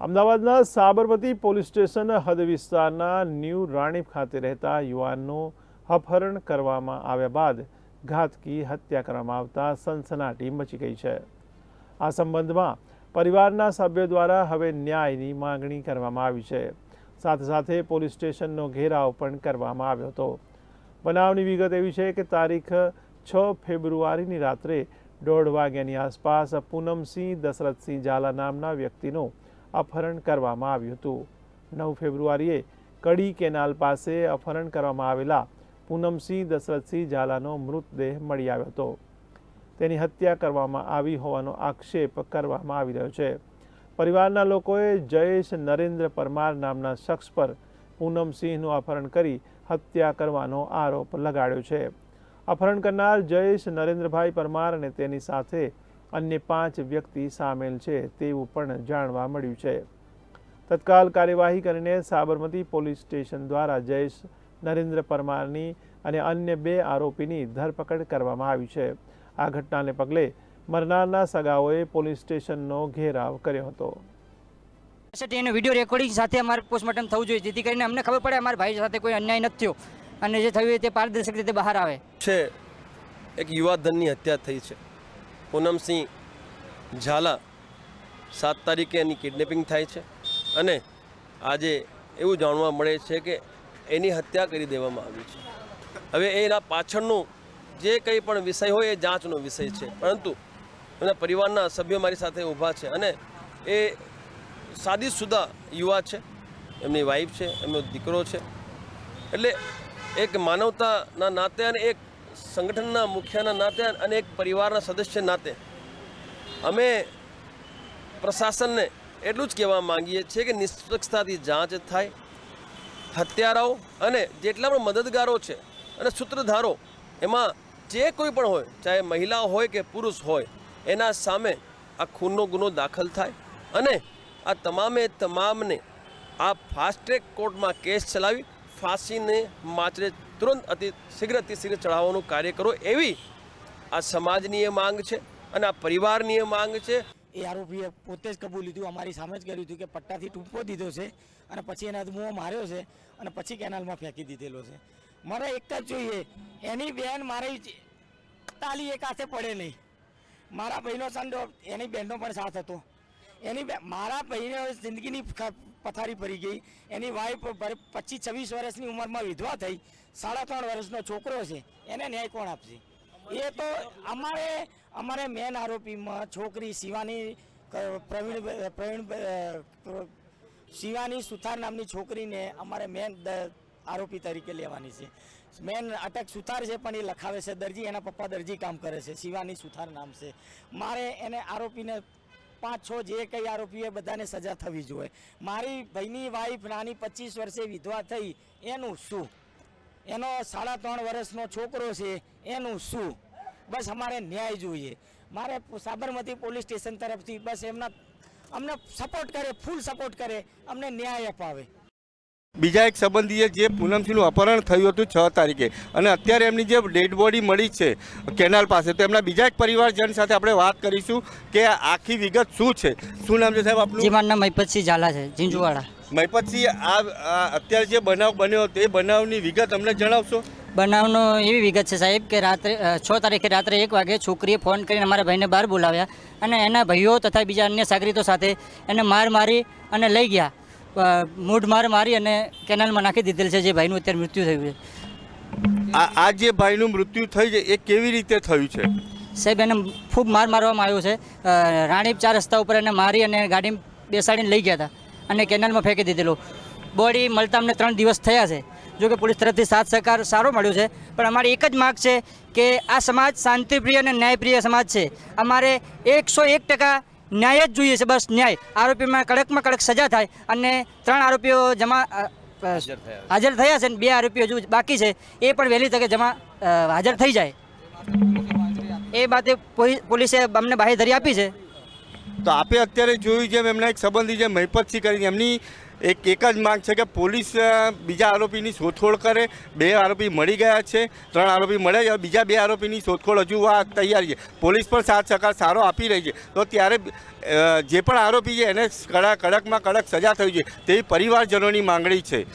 અમદાવાદના Sabarmati police station હદ વિસ્તારના ન્યૂ રાણીપ ખાતે રહેતા યુવાનનું અપહરણ કરવામાં આવ્યા બાદ ઘાતકી હત્યા કરવામાં આવતા સનસનાટી મચી ગઈ છે. આ સંબંધમાં પરિવારના સભ્યો દ્વારા હવે ન્યાયની માંગણી કરવામાં આવી છે. સાથે સાથે પોલીસ સ્ટેશનનો ઘેરાવ પણ કરવામાં આવ્યો હતો. બનાવની વિગત એવી છે કે તારીખ છ ફેબ્રુઆરીની રાત્રે દોઢ વાગ્યાની આસપાસ પૂનમસિંહ દશરથસિંહ ઝાલા નામના વ્યક્તિનું અપહરણ કરવામાં આવ્યું હતું. નવ ફેબ્રુઆરીએ કડી કેનાલ પાસે અપહરણ કરવામાં આવેલા પૂનમસિંહ દશરથસિંહ ઝાલાનો મૃતદેહ મળી આવ્યો હતો. તેની હત્યા કરવામાં આવી હોવાનો આક્ષેપ કરવામાં આવી રહ્યો છે. પરિવારના લોકોએ જયેશ નરેન્દ્ર પરમાર નામના શખ્સ પર પૂનમસિંહનું અપહરણ કરી હત્યા કરવાનો આરોપ લગાડ્યો છે. અપહરણ કરનાર જયેશ નરેન્દ્રભાઈ પરમાર અને તેની સાથે અન્ય પાંચ વ્યક્તિ સામેલ છે તેવું પણ જાણવા મળ્યું છે. તત્કાલ કાર્યવાહી કરીને સાબરમતી પોલીસ સ્ટેશન દ્વારા જયેશ નરેન્દ્ર પરમારની અને અન્ય બે આરોપીની ધરપકડ કરવામાં આવી છે. આ ઘટનાને પગલે મરનારના સગાઓએ પોલીસ સ્ટેશનનો ઘેરાવ કર્યો હતો. એનો વીડિયો રેકોર્ડિંગ સાથે અમારે પોસ્ટમોર્ટમ થવું જોઈએ જેથી કરીને અમને ખબર પડે અમારા ભાઈ સાથે કોઈ અન્યાય નથી થયો. અને જે થયું તે પારદર્શક રીતે બહાર આવે. છે એક યુવા ધનની હત્યા થઈ છે. પૂનમસિંહ ઝાલા સાત તારીખે એની કિડનેપિંગ થાય છે અને આજે એવું જાણવા મળે છે કે એની હત્યા કરી દેવામાં આવી છે. હવે એના પાછળનું જે કંઈ પણ વિષય હોય એ જાંચનો વિષય છે. પરંતુ એના પરિવારના સભ્યો મારી સાથે ઊભા છે અને એ શાદીશુદા યુવા છે. એમની વાઈફ છે, એમનો દીકરો છે. એટલે એક માનવતાના નાતે અને એક સંગઠનના મુખ્યના નાતે અને એક પરિવારના સદસ્ય નાતે અમે પ્રશાસનને એટલું જ કહેવા માંગીએ છીએ કે નિષ્પક્ષતાથી જાંચ થાય, હત્યારાઓ અને જેટલા પણ મદદગારો છે અને સૂત્રધારો, એમાં જે કોઈ પણ હોય, ચાહે મહિલા હોય કે પુરુષ હોય, એના સામે આ ખૂનનો ગુનો દાખલ થાય અને આ તમામે તમામને આ ફાસ્ટ ટ્રેક કોર્ટમાં કેસ ચલાવી, ફાંસીને માચરે તુરંત અતિ શીઘ્ર અતિશીઘ્ર ચડાવવાનું કાર્ય કરો એવી આ સમાજની એ માંગ છે અને આ પરિવારની એ માંગ છે. એ આરોપીએ પોતે જ કબૂલ લીધું, અમારી સામે જ કર્યું હતું કે પટ્ટાથી ટૂંપો દીધો છે અને પછી એના મોં માર્યો છે અને પછી કેનાલમાં ફેંકી દીધેલો છે. મારે એક જ જોઈએ, એની બેન મારી તાલી એક હાથે પડે નહીં. મારા ભાઈનો સંડો એની બહેનનો પણ સાથ હતો. એની મારા ભાઈને જિંદગીની પથારી પડી ગઈ. એની વાઈફ પચીસ છવ્વીસ વર્ષની ઉંમરમાં વિધવા થઈ. સાડા ત્રણ વર્ષનો છોકરો છે. એને ન્યાય કોણ આપશે? એ તો અમારે અમારે મેન આરોપીમાં છોકરી શિવાની પ્રવીણ પ્રવીણ શિવાની સુથાર નામની છોકરીને અમારે મેન આરોપી તરીકે લેવાની છે. મેન અટક સુથાર છે પણ એ લખાવે છે દરજી, એના પપ્પા દરજી કામ કરે છે. શિવાની સુથાર નામ છે. મારે એને આરોપીને પાંચ છ જે કંઈ આરોપીએ બધાને સજા થવી જોઈએ. મારી ભાઈની વાઈફ નાની પચીસ વર્ષે વિધવા થઈ, એનું શું? એનો સાડા ત્રણ વર્ષનો છોકરો છે, એનું શું? બસ અમારે ન્યાય જોઈએ. મારે સાબરમતી પોલીસ સ્ટેશન તરફથી બસ એમના, અમને સપોર્ટ કરે ફૂલ સપોર્ટ કરે, અમને ન્યાય અપાવે. બીજા એક સંબંધીએ જે પૂનમસિંહનું અપહરણ થયું હતું છ તારીખે અને અત્યારે એમની જે ડેડ બોડી મળી છે કેનાલ પાસે તો એમના બીજા એક પરિવારજન સાથે આપણે વાત કરીશું કે આખી વિગત શું છે? શું નામ છે સાહેબ જે આપનું મારું નામ મહિપતસિંહ ઝાલા છે ઝીંઝુવાડા. મહિપતસિંહ આ અત્યારે જે બનાવ બન્યો તે બનાવની વિગત અમને જણાવશો? બનાવનો એવી વિગત છે સાહેબ કે રાત્રે છ તારીખે રાત્રે એક વાગે છોકરીએ ફોન કરીને અમારા ભાઈને બહાર બોલાવ્યા અને એના ભાઈઓ તથા બીજા અન્ય સાગરીતો સાથે એને માર મારી અને લઈ ગયા. મૂઢ માર મારી અને કેનાલમાં નાખી દીધેલ છે જે ભાઈનું અત્યારે મૃત્યુ થયું છે. આ આ જે ભાઈનું મૃત્યુ થઈ છે એ કેવી રીતે થયું છે? સાહેબ એને ખૂબ માર મારવામાં આવ્યો છે. રાણી રાણીપ ચાર રસ્તા ઉપર એને મારી અને ગાડી બેસાડીને લઈ ગયા હતા અને કેનાલમાં ફેંકી દીધેલો. બોડી મળતા અમને ત્રણ દિવસ થયા છે. જો કે પોલીસ તરફથી સાથ સહકાર સારો મળ્યો છે પણ અમારી એક જ માગ છે કે આ સમાજ શાંતિપ્રિય અને ન્યાયપ્રિય સમાજ છે. અમારે એકસો એક ટકા ન્યાય જ જોઈએ છે બસ ન્યાય. આરોપીમાં કડકમાં કડક સજા થાય અને ત્રણ આરોપીઓ જમા હાજર થયા છે. ને બે આરોપીઓ હજુ બાકી છે. એ પણ વહેલી તકે જમા હાજર થઈ જાય. એ બાબતે પોલી- પોલીસે અમને બાહેધરી આપી છે. તો આપે અત્યારે જોયું જેમ એમના એક સંબંધી જે મહિપતસિંહ કરીને એમની એક એક જ માંગ છે કે પોલીસ બીજા આરોપીની શોધખોળ કરે. બે આરોપી મળી ગયા છે, ત્રણ આરોપી મળ્યા છે, બીજા બે આરોપીની શોધખોળ હજુ આ તૈયાર છે. પોલીસ પણ સાથ સહકાર સારો આપી રહી છે. તો ત્યારે જે પણ આરોપી છે એને કડા કડકમાં કડક સજા થવી જોઈએ. તેવી પરિવારજનોની માંગણી છે.